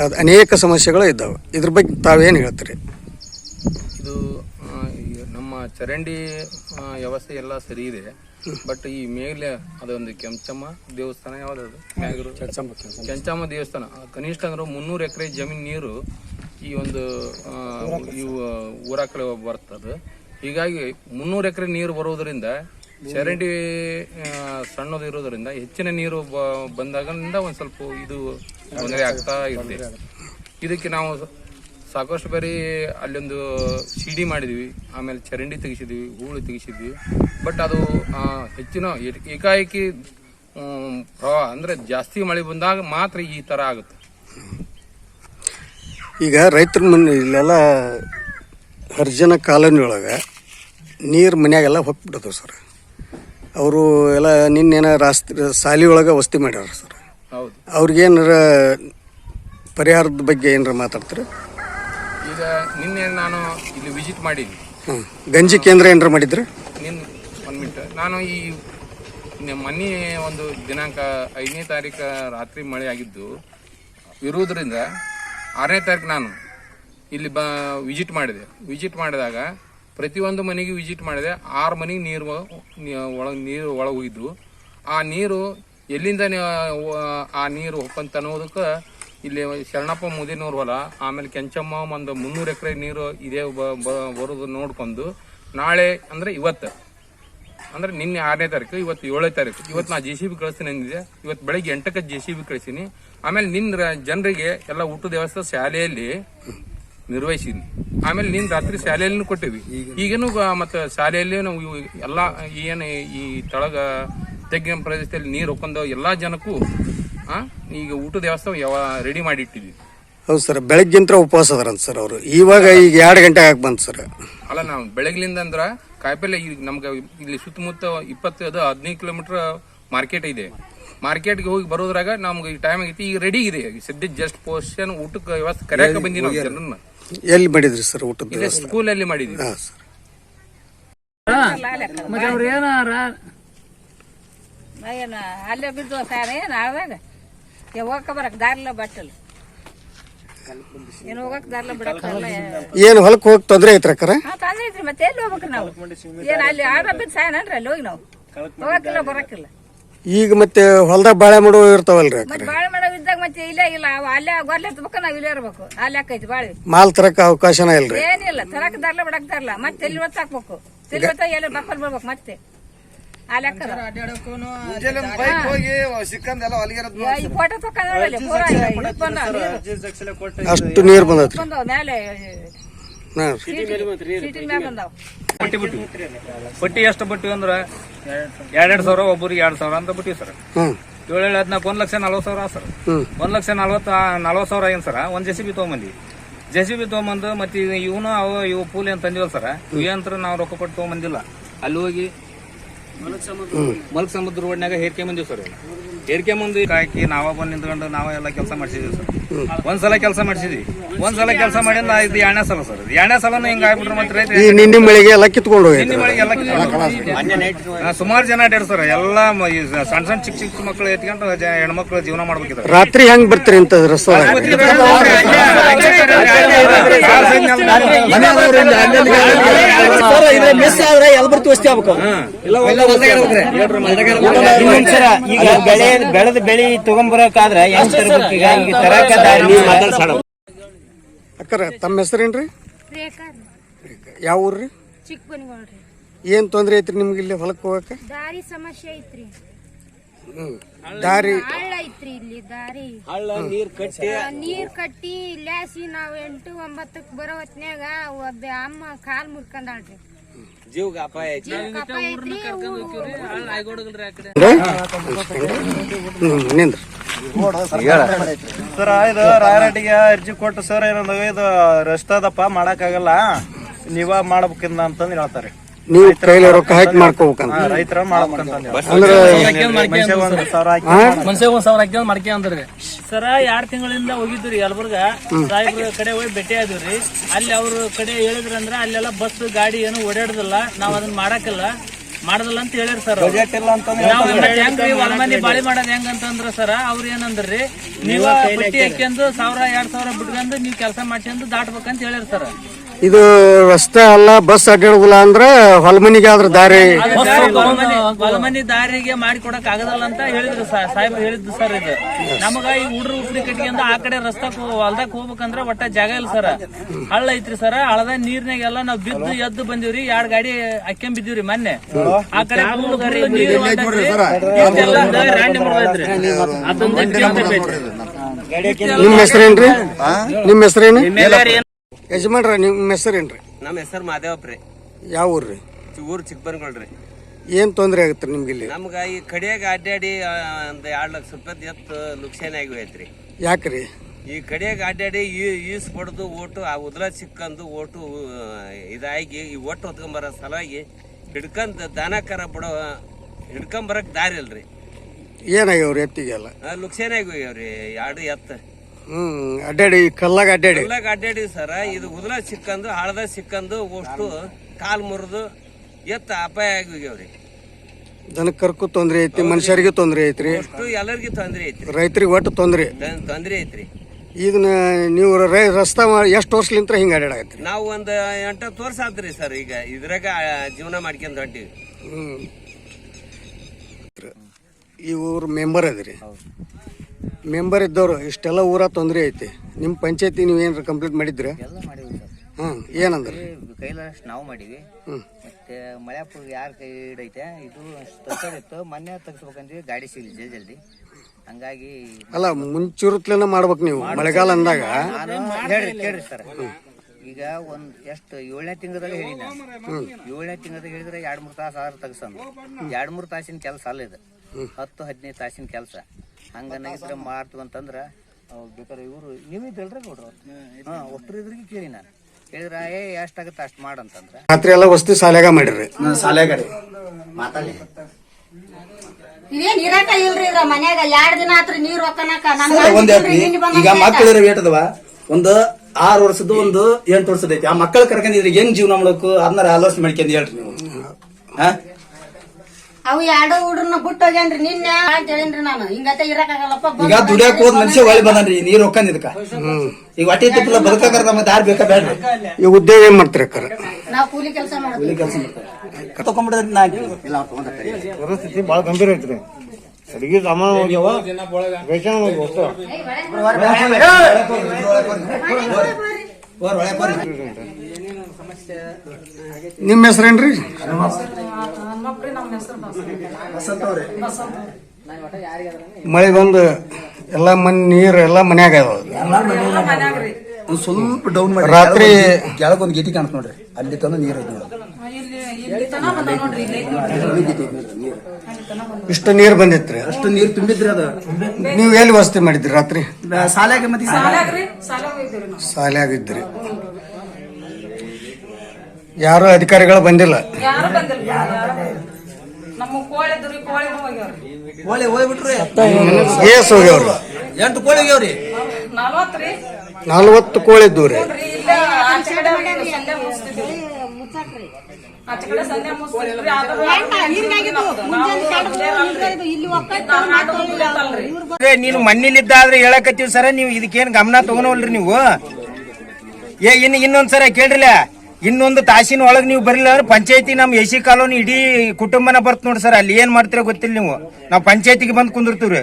ಅದು ಅನೇಕ ಸಮಸ್ಯೆಗಳು ಇದ್ದಾವೆ. ಇದ್ರ ಬಗ್ಗೆ ತಾವೇನು ಹೇಳ್ತೀರಿ? ಇದು ಆ, ಈ ನಮ್ಮ ಚರಂಡಿ ಆ, ವ್ಯವಸ್ಥೆ ಎಲ್ಲ ಸರಿ ಇದೆ. ಬಟ್ ಈ ಮೇಲೆ ಅದೊಂದು ಕೆಂಚಮ್ಮ ದೇವಸ್ಥಾನ ಯಾವ್ದದು? ಮ್ಯಾಗರು ಕೆಂಚಮ್ಮ ದೇವಸ್ಥಾನ. ಆ, ಕನಿಷ್ಠ ಅಂದ್ರೆ ಮುನ್ನೂರು ಎಕರೆ ಜಮೀನ್ ನೀರು ಈ ಒಂದು ಆ, ಇವು ಊರ ಕಡೆ ಬರ್ತದೆ. ಹೀಗಾಗಿ ಮುನ್ನೂರು ಎಕರೆ ನೀರು ಬರುವುದರಿಂದ ಚರಂಡಿ ಸಣ್ಣದು ಇರೋದ್ರಿಂದ ಹೆಚ್ಚಿನ ನೀರು ಬ- ಬಂದಾಗಿಂದ ಒಂದ್ ಸ್ವಲ್ಪ ಇದು ತೊಂದರೆ ಆಗ್ತಾ ಇದೆ. ಇದಕ್ಕೆ ನಾವು ಸಾಕಷ್ಟು ಬಾರಿ ಅಲ್ಲೊಂದು ಸಿಡಿ ಮಾಡಿದ್ವಿ. ಆಮೇಲೆ ಚರಂಡಿ ತೆಗಿಸಿದ್ವಿ ಹೂಳು ತೆಗಿಸಿದ್ವಿ. ಬಟ್ ಅದು ಹೆಚ್ಚಿನ ಏಕಾಏಕಿ ಪ್ರವಾಹ ಅಂದ್ರೆ ಜಾಸ್ತಿ ಮಳೆ ಬಂದಾಗ ಮಾತ್ರ ಈ ತರ ಆಗುತ್ತೆ. ಈಗ ರೈತರ ಮುಂದೆ ಇಲ್ಲೆಲ್ಲ ಹರ್ಜನ ಕಾಲೋನಿ ಒಳಗೆ ನೀರು ಮನ್ಯಾಗೆಲ್ಲ ಹೊಕ್ಬಿಟ್ಟದವು ಸರ್. ಅವರು ಎಲ್ಲ ನಿನ್ನೇನ ರಾಸ್ತಿ ಸಾಲಿ ಒಳಗೆ ವಸ್ತಿ ಮಾಡ್ಯಾರ ಸರ್. ಹೌದು. ಅವ್ರಿಗೇನಾರ ಪರಿಹಾರದ ಬಗ್ಗೆ ಏನಾರ ಮಾತಾಡ್ತಾರೆ? ಈಗ ನಿನ್ನೆ ನಾನು ಇಲ್ಲಿ ವಿಸಿಟ್ ಮಾಡಿದ್ವಿ ಹಾಂ ಗಂಜಿ ಕೇಂದ್ರ ಏನಾರ ಮಾಡಿದ್ರೆ? ನಿನ್ನ ಒಂದು ಮಿನಿಟ್. ನಾನು ಈ ಮೊನ್ನೆ ಒಂದು ದಿನಾಂಕ ಐದನೇ ತಾರೀಕು ರಾತ್ರಿ ಮಳೆ ಆಗಿದ್ದು ಇರುವುದರಿಂದ ಆರನೇ ತಾರೀಕು ನಾನು ಇಲ್ಲಿ ಬ ವಿಜಿಟ್ ಮಾಡಿದೆ. ವಿಜಿಟ್ ಮಾಡಿದಾಗ ಪ್ರತಿಯೊಂದು ಮನೆಗೆ ವಿಜಿಟ್ ಮಾಡಿದೆ. ಆರು ಮನೆಗೆ ನೀರು ಒಳಗೆ ನೀರು ಒಳಗೆ ಹೋಗಿದ್ವು ಆ ನೀರು ಎಲ್ಲಿಂದ ಆ ನೀರು ಹೊಕ್ಕಂತ ಅನ್ನೋದಕ್ಕೆ ಇಲ್ಲಿ ಶರಣಪ್ಪ ಮುದಿನವ್ರ ಹೊಲ, ಆಮೇಲೆ ಕೆಂಚಮ್ಮ ಒಂದು ಮುನ್ನೂರು ಎಕರೆ ನೀರು ಇದೇ ಬರೋದು ನೋಡ್ಕೊಂಡು ನಾಳೆ ಅಂದರೆ ಇವತ್ತು, ಅಂದ್ರೆ ನಿನ್ನೆ ಆರನೇ ತಾರೀಕು, ಇವತ್ತು ಏಳನೇ ತಾರೀಕು. ಇವತ್ತು ನಾ ಜೆ ಸಿ ಬಿ ಕಳಿಸ್ತೀನಿ ಅಂದಿದೆ ಇವತ್ತು ಬೆಳಗ್ಗೆ ಎಂಟಕ್ಕೆ ಜೆ ಸಿ ಬಿ ಕಳಿಸ್ತೀನಿ. ಆಮೇಲೆ ನಿನ್ನ ಜನರಿಗೆ ಎಲ್ಲ ಊಟದ ವ್ಯವಸ್ಥೆ ಶಾಲೆಯಲ್ಲಿ ನಿರ್ವಹಿಸಿನಿ ಆಮೇಲೆ ನಿನ್ ರಾತ್ರಿ ಶಾಲೆಯಲ್ಲಿ ಕೊಟ್ಟಿವಿ ಈಗೇನು ಮತ್ತೆ ಶಾಲೆಯಲ್ಲಿ ನಾವು ಎಲ್ಲ ಏನು ಈ ತಳಗ ತೆಗ್ಗಿನ ಪ್ರದೇಶದಲ್ಲಿ ನೀರು ಹೊಕ್ಕೊಂಡು ಎಲ್ಲಾ ಜನಕ್ಕೂ ಈಗ ಊಟದ ವ್ಯವಸ್ಥೆ ಯಾವ ರೆಡಿ ಮಾಡಿ ಇಟ್ಟಿದ್ವಿ ಹೌದು ಸರ್ ಬೆಳಗ್ಗಿಂತ ಉಪವಾಸ ಅದ್ರಂತ ಸರ್ ಅವರು. ಇವಾಗ ಈಗ ಎರಡು ಗಂಟೆ ಆಗಿ ಬಂತು ಸರ್. ಅಲ್ಲ ನಾವು ಬೆಳಗ್ಲಿಂದ ಅಂದ್ರೆ ಕಾಯಿಪಲ್ಲೆ ಈಗ ನಮ್ಗೆ ಇಲ್ಲಿ ಸುತ್ತಮುತ್ತ ಇಪ್ಪತ್ತು ಅದು ಹದಿನೈದು ಕಿಲೋಮೀಟರ್ ಮಾರ್ಕೆಟ್ ಇದೆ. ಮಾರ್ಕೆಟ್ಗೆ ಹೋಗಿ ಬರೋದ್ರಾಗ ನಮ್ಗೆ ಈ ಟೈಮ್ ಆಗೈತಿ ಈಗ ರೆಡಿ ಇದೆ. ಸದ್ಯ ಜಸ್ಟ್ ಪೋರ್ಷನ್ ಊಟಕ್ಕೆ ವ್ಯವಸ್ಥೆ ಕರೆಯಕ್ಕೆ ಬಂದಿ ನಾವು ಜನರನ್ನ. ಎಲ್ಲಿ ಮಾಡಿದ್ರಿ ಸರ್ ಊಟದ ಇಲ್ಲೇ ವ್ಯವಸ್ಥೆ? ಸ್ಕೂಲಲ್ಲಿ ಮಾಡಿದ್ವಿ. ಹಾಂ ಸರ್. ಮತ್ತೆ ಅವ್ರು ಏನಾರ ಏನು ಅಲ್ಲೇ ಬಿದ್ದು ಸಾರ ಏನು ಆದಾಗ ಹೋಗಕ್ಕೆ ಬರಕ್ ದಾರಿಲ್ಲ ಬಟ್ಟಲ್. ಏನು ಹೋಗಕ್ ದಾರಿಲ್ಲ ಬಿಡಕ್ಕಲ್ಲ ಏನು ಹೊಲಕ್ಕೆ ಹೋಗಿ ತೊಂದರೆ ಐತ್ರ ಕರ ಹಾ ತೊಂದ್ರೆ ಐತ್ರಿ ಮತ್ತೆ ಎಲ್ಲಿ ಹೋಗ್ಬೇಕು ನಾವು? ಏನು ಅಲ್ಲಿ ಆಡ ಬಿದ್ದು ಸಾಯನನ್ರಿ ಅಲ್ಲಿ ಹೋಗಿ ನಾವು? ಹೋಗಕ್ಕಿಲ್ಲ ಬರಕ್ಕಿಲ್ಲ. ಈಗ ಮತ್ತೆ ಹೊಲದಾಗ ಬಾಳೆ ಮಾಡೋ ಇರ್ತಾವಲ್ರಿ ಮತ್ತೆ ಬಾಳೆ ಮಾಡೋ ಇದ್ದಾಗ ಮತ್ತೆ ಇಲ್ಲೇ ಇಲ್ಲ. ಅವ ಅಲ್ಲೇ ಗೊರ್ಲೆ ಎತ್ಬೇಕು ನಾವ್ ಇಲ್ಲೇ ಇರ್ಬೇಕು. ಅಲ್ಲೇ ಆಕೈತಿ ಬಾಳೆ. ಮಾಲ್ ತರಕ ಅವಕಾಶ ಇಲ್ರಿ? ಏನಿಲ್ಲ ತರಕ ದಾರ್ಲ ಬಿಡಕ್ ದಾರ್ಲ. ಮತ್ತೆ ಎಲ್ಲಿ ಹೊತ್ತು ಹಾಕ್ಬೇಕು? ಎಲ್ಲಿ ಹೊತ್ತ ಎಲ್ಲಿ ಬಕ್ಕಲ್ ಬಿಡ್ಬೇಕು ಮತ್ತೆ? ಅಲ್ಲಿ ಫೋಟೋ ತಕೊಂಡ್ ಪೂರ ಇದಕ್ ಬಂದಾವ ನೀರು. ಅಷ್ಟು ನೀರು ಬಂದ್ರಿ ಮೇಲೆ ಬಿಟ್ಟು ಪಟ್ಟಿ ಎಷ್ಟು ಬಟ್ಟಿ ಅಂದ್ರ ಎರಡೆರಡು ಸಾವಿರ ಒಬ್ಬರಿಗೆ ಎರಡ್ ಸಾವಿರ ಅಂತ ಬಿಟ್ಟಿವಿ ಸರ್. ಏಳು ಏಳು ಹದಿನಾಲ್ಕು ಒಂದ್ ಲಕ್ಷ ನಲ್ವತ್ ಸಾವಿರ ಸರ್. ಒಂದ್ ಲಕ್ಷ ನಲ್ವತ್ ನಲ್ವತ್ ಸಾವಿರ ಏನ್ ಸರ? ಒಂದ್ ಜೆ ಸಿ ಬಿ ತಗೊಂಬಂದಿ ಜೆ ಸಿ ಬಿ ತಗೊಂಬಂದು ಮತ್ತೆ ಇವನು ಅವ ಇವು ಪೂಲಿ ಅಂತ ತಂದಿವಲ್ಲ ಸರ್. ಇವಂತರ ನಾವು ರೊಕ್ಕ ಕೊಟ್ಟು ತಗೊಂಬಂದಿಲ್ಲ. ಅಲ್ಲಿ ಹೋಗಿ ಮಲ್ಕ ಸಮುದ್ರ. ರೋಡ್ನಾಗ ಹೇರ್ಕೆ ಬಂದಿವಿ ಸರ್ ಹೇರ್ಕೆ ಮುಂದೆ ಹಾಕಿ ನಾವ ಬಂದು ನಿಂತ್ಕೊಂಡು ನಾವ ಎಲ್ಲ ಕೆಲಸ ಮಾಡ್ಸಿದ್ವಿ ಸರ್ ಒಂದ್ಸಲ ಕೆಲಸ ಮಾಡಿಸಿದ್ವಿ ಒಂದ್ಸಲ ಕೆಲಸ ಮಾಡಿ ನಾ ಇದು ಎರಡನೇ ಸಲ ಸರ್ ಎಣ್ಣೆ ಸಲನು ಹಿಂಗ ಆಗ್ಬಿಟ್ರೆ ಮತ್ತೆ ರೈತ ಈ ನಿನ್ನೆ ಮಳೆಗೆ ಎಲ್ಲ ಕಿತ್ಕೊಂಡು ನಿನ್ನೆ ಹೋಗೈತೆ ಮಳೆಗೆ ಎಲ್ಲ ಕಿತ್ಕೊಂಡು ಸುಮಾರು ಜನ ಅಡ್ಯಾರ ಸರ್ ಎಲ್ಲ ಮ- ಈ ಸಣ್ಣ ಸಣ್ಣ ಚಿಕ್ಕ ಚಿಕ್ಕ ಮಕ್ಕಳು ಎತ್ಕೊಂಡು ಜ- ಹೆಣ್ಮಕ್ಳು ಜೀವನ ಮಾಡ್ಬೇಕಿದ್ರೆ ರಾತ್ರಿ ಹೆಂಗ್ ಬರ್ತೀರಿ ಇಂಥ ರಸ್ತೆ ಮಿಸ್ ಆದ್ರೆ ಆಗ್ಬೇಕು ಸರ ಈಗ ಬೆಳೆ ಬೆಳೆದ ಬೆಳಿ ತಗೊಂಬರಕಾದ್ರ ಹೆಂಗ್ ತರ್ಬೇಕು ಈಗ ಈಗ ತರಕ ದಾರಿ ಅಕ್ಕರ ತಮ್ಮ ಹೆಸರೇನ್ರಿ? ರೇಖಾ ಯಾವ ಊರ್ರಿ? ಚಿಕ್ಕ ಏನ್ ತೊಂದ್ರೆ ಐತ್ರಿ ನಿಮ್ಗೆ ಇಲ್ಲಿ ಹೊಲಕ್ಕೆ ಹೋಗಕ್ಕೆ? ದಾರಿ ಸಮಸ್ಯೆ ಐತ್ರಿ. ಹ್ಮ್. ದಾರಿ ಹಳ್ಳ ಐತ್ರಿ ಇಲ್ಲಿ ದಾರಿ. ಹಳ್ಳ ನೀರ್ ಕಟ್ಟಿ ನೀರ್ ಕಟ್ಟಿ ಇಲ್ಲಾಸಿ ನಾವ್ ಎಂಟು ಒಂಬತ್ತಕ್ ಬರೋ ಹೊತ್ನ್ಯಾಗ ಒಬ್ಬ ಅಮ್ಮ ಕಾಲ್ ಮುರ್ಕಂದಾಳ್ರಿ. ಜೀವಗ ಅಪಾಯ ಐತಿ ಸರ್ ಇದು ರಾಯರಟಿಗೆ ಅರ್ಜಿ ಕೊಟ್ಟು ಸರ್ ಏನಂದ ಇದು ರಸ್ತದಪ್ಪ ಮಾಡಕ್ಕಾಗಲ್ಲ. ನೀವ ಮಾಡ್ಬೇಕಿಂದ ಅಂತಂದ್ ಹೇಳ್ತಾರೆ. ನೀವು ಕೈಲಿ ರೊಕ್ಕ ಹಾಕಿ ಮಾಡ್ಕೋಬೇಕಂತ. ರೈತರ ಅಂದ್ರೆ ಮನ್ಸಾಗ ಒಂದ್ ಸಾವಿರ ಹಾಕಿ ಮಾಡ್ಕೆ ಅಂದ್ರಿ. ಸರ ಎರಡ್ ತಿಂಗಳಿಂದ ಹೋಗಿದ್ರಿ ಯಲಬುರ್ಗ. ಸಾಹೇಬ್ರ ಕಡೆ ಹೋಗಿ ಭೇಟಿ ಆದ್ರಿ ಅಲ್ಲಿ ಅವ್ರ ಕಡೆ ಹೇಳಿದ್ರಂದ್ರ ಅಲ್ಲೆಲ್ಲ ಬಸ್ ಗಾಡಿ ಏನು ಓಡಾಡುದಿಲ್ಲ. ನಾವ್ ಅದನ್ನ ಮಾಡಾಕಿಲ್ಲ. ಮಾಡದಿಲ್ಲ ಅಂತ ಹೇಳಿರ್ ಸರ್ ಮಂದಿ ಬಾಳಿ ಮಾಡೋದ್ ಹೆಂಗ್ ಅಂತಂದ್ರ ಸರ್ ಅವ್ರ ಏನಂದ್ರಿ ನೀವ್ ಬಟ್ಟಿ ಹಾಕ್ಯಂದು ಸಾವಿರ ಎರಡ್ ಸಾವಿರ ಬಿಟ್ಕೊಂಡು ನೀವ್ ಕೆಲಸ ಮಾಡ್ಕೊಂಡು ದಾಟ್ಬೇಕಂತ ಹೇಳಿರ್ ಸರ್. ಇದು ರಸ್ತೆ ಅಲ್ಲ ಬಸ್ ಅಡ್ಡಾಡುದಿಲ್ಲ ಅಂದ್ರೆ ಹೊಲಮನಿಗೆ ಆದ್ರ ದಾರಿ. ಹೊಲಮನಿ ದಾರಿಗೆ ಮಾಡಿ ಕೊಡಕ್ ಆಗದಲ್ಲ ಅಂತ ಹೇಳಿದ್ರು ಸಾಹೇಬ್ ಹೇಳಿದ್ರು ಸರ್ ಇದು. ನಮಗ ಈ ಹುಡ್ರು ಉಪ್ರಿ ಕಟ್ಕೊಂಡು ಆ ಕಡೆ ರಸ್ತಾ ಹೊಲ್ದಾಗ ಹೋಗ್ಬೇಕಂದ್ರ ಒಟ್ಟ ಜಾಗ ಇಲ್ಲ ಸರ್. ಹಳ್ಳ ಐತ್ರಿ ಸರ್. ಹಳದ ನೀರ್ನಾಗೆಲ್ಲ ನಾವ್ ಬಿದ್ದು ಎದ್ದು ಬಂದಿವ್ರಿ ಎರಡ್ ಗಾಡಿ ಅಕ್ಕಿ ಬಿದ್ದಿವ್ರಿ ಮೊನ್ನೆ. ಆ ಕಡೆ ನೀರು. ಅದೊಂದೇ ನಿಮ್ಮ ಹೆಸರೇನ್ರಿ? ನಿಮ್ಮ ಹೆಸರೇನು? ಯಜಮಾನ್ರ ನಿಮ್ಮ ಹೆಸರೇನ್ರಿ? ನಮ್ಮ ಹೆಸರು ಮಾದೇವಪ್ಪ ರೀ. ಯಾವ ಊರ್ರಿ? ಊರು ಚಿಕ್ಕಬನ್ಗೊಳ್ರಿ. ಏನು ತೊಂದರೆ ಆಗುತ್ತೆ ನಿಮ್ಗೆ ಇಲ್ಲಿ? ನಮ್ಗ ಈ ಕಡಿಯಾಗ ಅಡ್ಡಾಡಿ ಆ, ಒಂದ್ ಎರಡ್ ಲಕ್ಷ ರೂಪಾಯಿ ಎತ್ತು ನುಕ್ಸಾನ್ ಆಗಿ ಹೋಯ್ತ್ರಿ. ಯಾಕ್ರಿ? ಈ ಕಡಿಯಾಗ ಅಡ್ಡಾಡಿ ಈ- ಈಸ್ ಪಡೆದು ಓಟು ಆ ಉದ್ರ ಸಿಕ್ಕಂದು ಓಟು ಆ, ಇದಾಗಿ ಈ ಒಟ್ಟು ಹೊತ್ಕೊಂಬರೋ ಸಲುವಾಗಿ ಹಿಡ್ಕಂದ್ ದಾನ ಕರ ಬಿಡೋ ಹಿಡ್ಕೊಂಬರಕ್ ದಾರಿ ಇಲ್ರಿ. ಏನಾಗ್ಯವ್ರಿ ಎತ್ತಿಗೆಲ್ಲ? ನುಕ್ಸಾನ್ ಆಗಿ ಹೋಗ್ಯಾವ್ರಿ ಎರಡು ಎತ್ತ. ಹ್ಮ್ ಅಡ್ಡಾಡಿ ಕಲ್ಲಾಗ ಅಡ್ಡಾಡಿ. ಎಲ್ಲಾಗ ಅಡ್ಡಾಡಿ ಸರ. ಇದು ಉದಲ ಸಿಕ್ಕಂದು ಹಳದ ಸಿಕ್ಕಂದು ಅಷ್ಟು ಕಾಲ್ ಮುರಿದು ಎತ್ತ ಅಪಾಯ ಆಗಿ ಹೋಗ್ಯಾವ್ರಿ. ದನಕ್ಕೆ ಕರ್ಕು ತೊಂದ್ರೆ ಐತಿ ಮನುಷ್ಯರಿಗೆ ತೊಂದ್ರೆ ಐತ್ರಿ. ಅಷ್ಟು ಎಲ್ಲರಿಗೂ ತೊಂದ್ರೆ ಐತ್ರಿ. ರೈತರಿಗೆ ಒಟ್ಟು ತೊಂದ್ರೆ. ತೊಂ- ತೊಂದ್ರೆ ಐತ್ರಿ. ಇದನ್ನ ನೀವು ರೈ ರಸ್ತಾ ಎಷ್ಟು ವರ್ಷಲಿಂತ್ರ ಹಿಂಗೆ ಅಡ್ಡಾಡಕತ್ರಿ ನಾವು ಒಂದು ಎಂಟತ್ತು ವರ್ಷ ಆತ್ರಿ ಸರ್ ಈಗ. ಇದ್ರಾಗ ಆ, ಜೀವನ ಮಾಡ್ಕೊಂಡ್ ಹೊಂಟಿವಿ. ಹ್ಮ್. ಈ ಊರ ಮೆಂಬರ್ ಅದ್ರಿ. ಮೆಂಬರ್ ಇದ್ದವರು ಇಷ್ಟೆಲ್ಲ ಊರ ತೊಂದರೆ ಐತಿ. ನಿಮ್ಮ ಪಂಚಾಯತಿ ನೀವು ಏನಾರ ಕಂಪ್ಲೀಟ್ ಮಾಡಿದ್ರೆ ಎಲ್ಲ ಮಾಡಿವಿ ಸರ್. ಹ್ಮ್ ಏನಂದ್ರೆ? ಕೈಲಾಷ್ಟು ನಾವು ಮಾಡಿವಿ. ಮತ್ತೆ ಮಳ್ಯಾಪುರ ಯಾರ ಕೈ ಹಿಡೈತೆ ಇದು ಇತ್ತು. ಮೊನ್ನೆ ತೆಗಿಸ್ಬೇಕಂದ್ವಿ ಗಾಡಿ ಸಿಗ್ಲಿ ಜಲ್ದಿ ಜಲ್ದಿ. ಹಂಗಾಗಿ ಅಲ್ಲ ಮುಂಚೂರುತ್ಲೇನ ಮಾಡ್ಬೇಕು ನೀವು ಮಳೆಗಾಲ ಅಂದಾಗ. ನಾನು ಹೇಳ್ರಿ ಕೇಳ್ರಿ ಸರ್. ಈಗ ಒಂದ್ ಎಷ್ಟು ಏಳನೇ ತಿಂಗಳದಾಗ ಹೇಳಿ ನಾನು. ಏಳನೇ ತಿಂಗಳದಾಗ ಹೇಳಿದ್ರೆ ಎರಡ್ ಮೂರ್ ತಾಸು ಆದ್ರೆ ತೆಗ್ಸಂದು ಎರಡ್ ಮೂರ್ ತಾಸಿನ ಕೆಲಸ ಅಲ್ಲ ಇದು. ಹತ್ತು ಹದಿನೈದು ತಾಸಿನ ಕೆಲಸ. ಹಂಗನ್ನಾಗಿದ್ರೆ ಮಾಡ್ತೀವಿ ಅಂತಂದ್ರ ಅಂತಂದ್ರೆ ಬೇಕಾದ್ರೆ ಇವರು ನೀವಿದ್ರಲ್ರಿ ನೋಡ್ರಿ ಹಾ ಒಬ್ರು ಇದ್ರಿಗೆ ಕೇಳಿ ನಾನು. ಹೇಳಿದ್ರ ಏ ಎಷ್ಟಾಗತ್ತೆ ಅಷ್ಟು ಮಾಡಂತಂದ್ರ ರಾತ್ರಿ ಎಲ್ಲ ವಸ್ತು ಸಾಲ್ಯಾಗ ಮಾಡಿರಿ ಇದೇನ್ ಮಾತಾಡಿ ಇಲ್ರಿ ಇದ್ರ ಮನ್ಯಾಗ? ಎರಡ್ ದಿನ ಆತ್ರಿ ನೀರ್ ಒಕ್ಕನಕ ಒಂದ್ ಈಗ ಮಕ್ಕಳ ರೇಟ್ ಅದಾವ ಒಂದು ಆರು ವರ್ಷದ ಒಂದು ಎಂಟು ವರ್ಷದ ಐತಿ. ಆ ಮಕ್ಕಳ ಕರ್ಕೊಂಡಿದ್ರೆ ಹೆಂಗ್ ಜೀವನ ಮಾಡಬೇಕು? ಅದನ್ನ ಆಲೋಚನೆ ಮಾಡ್ಕೊಂಡ್ ಹೇಳ್ರಿ ನೀವು. ಹಾ? ಅವು ಎರಡು ಹುಡ್ರನ್ನ ಬಿಟ್ಟು ಹೋಗ್ಯಾನ್ರಿ ನಿನ್ನೆ ಅಂತ ಹೇಳಿನ್ರಿ ನಾನು ಹಿಂಗತೆ ಇರಕಾಗಲ್ಲಪ್ಪ ಈಗ ದುಡಿಯಾಕ ಹೋದ್ ಮನುಷ್ಯ ಒಳ್ಳೆ ಬಂದನ್ರಿ ನೀರ್ ಒಕ್ಕಂದ್ ಇದಕ್ಕ ಈಗ ಹೊಟ್ಟೆ ತಿಪ್ಪಲ ಬದುಕಾಕರ ನಮ್ಗೆ ಯಾರು ಬೇಕಾ ಬೇಡ್ರಿ ಈ ಉದ್ಯೋಗ ಏನ್ ಮಾಡ್ತೀರಿ ಅಕ್ಕ ನಾವು ಕೂಲಿ ಕೆಲಸ ಮಾಡ್ತೀವಿ ಕೆಲಸ ಮಾಡ್ತಾರೆ ತಗೊಂಡ್ಬಿಡ್ರಿ ನಾ ಇಲ್ಲ ಅವ್ರ್ ತಗೊಂಡ್ರೆ ಪರಿಸ್ಥಿತಿ ಭಾಳ ಗಂಭೀರ ಐತ್ರಿ ಅಡಿಗೆ ಸಾಮಾನು ರೇಷನ್ ಹೋಗ್ಯಾವ ನಿಮ್ಮ ಹೆಸರೇನ್ರಿ? ಮಳೆ ಬಂದು ಎಲ್ಲ ಮನ್ ನೀರು ಎಲ್ಲ ಮನ್ಯಾಗ ಒಂದ್ ಸ್ವಲ್ಪ ಡೌನ್ ಮಾಡಿ. ರಾತ್ರಿ ಕೆಳಗೆ ಒಂದು ಗಿಟಿ ಕಾಣ್ತ ನೋಡ್ರಿ. ಅಲ್ಲಿ ತನ ನೀರು ಇಷ್ಟು ನೀರು ಬಂದಿತ್ರಿ? ಅಷ್ಟು ನೀರು ತುಂಬಿದ್ರಿ ಅದು. ನೀವು ಎಲ್ಲಿ ವ್ಯವಸ್ಥೆ ಮಾಡಿದ್ರಿ ರಾತ್ರಿ? ಸಾಲಾಗ ಮತ್ತೆ ಶಾಲ್ಯಾಗ ಇದ್ರಿ. ಯಾರು ಅಧಿಕಾರಿಗಳು ಬಂದಿಲ್ಲ. ಕೋಳಿ ಹೋಗ್ಬಿಟ್ರಿ? ಏಸ್ ಹೋಗ್ಯಾವ್ರಿ. ಎಂಟು ಕೋಳಿ ಹೋಗ್ಯಾವ್ರಿ? ನಲ್ವತ್ತು ಕೋಳಿ ಇದ್ದು ರೀ. ನೀನು ಮಣ್ಣಿಲಿದ್ದಾದ್ರೆ ಹೇಳಕತ್ತೀವಿ ಸರ ನೀವು ಇದಕ್ಕೇನು ಗಮನ ತಗೊಳವಲ್ರಿ ನೀವು? ಏ ಇನ್ ಇನ್ನೊಂದ್ಸರ ಕೇಳ್ರಿಲ್ಲ ಇನ್ನೊಂದು ತಾಸಿನ ಒಳಗೆ ನೀವು ಬರಲಿಲ್ಲ ಅಂದ್ರೆ ಪಂಚಾಯತಿ ನಮ್ ಎಸಿ ಕಾಲೋನಿ ಇಡೀ ಕುಟುಂಬನ ಬರ್ತ ನೋಡಿ ಸರ್. ಅಲ್ಲಿ ಏನ್ ಮಾಡ್ತೀರ ಗೊತ್ತಿಲ್ಲ ನೀವು. ನಾವು ಪಂಚಾಯತಿಗೆ ಬಂದು ಕುಂದಿರ್ತೀವ್ರಿ.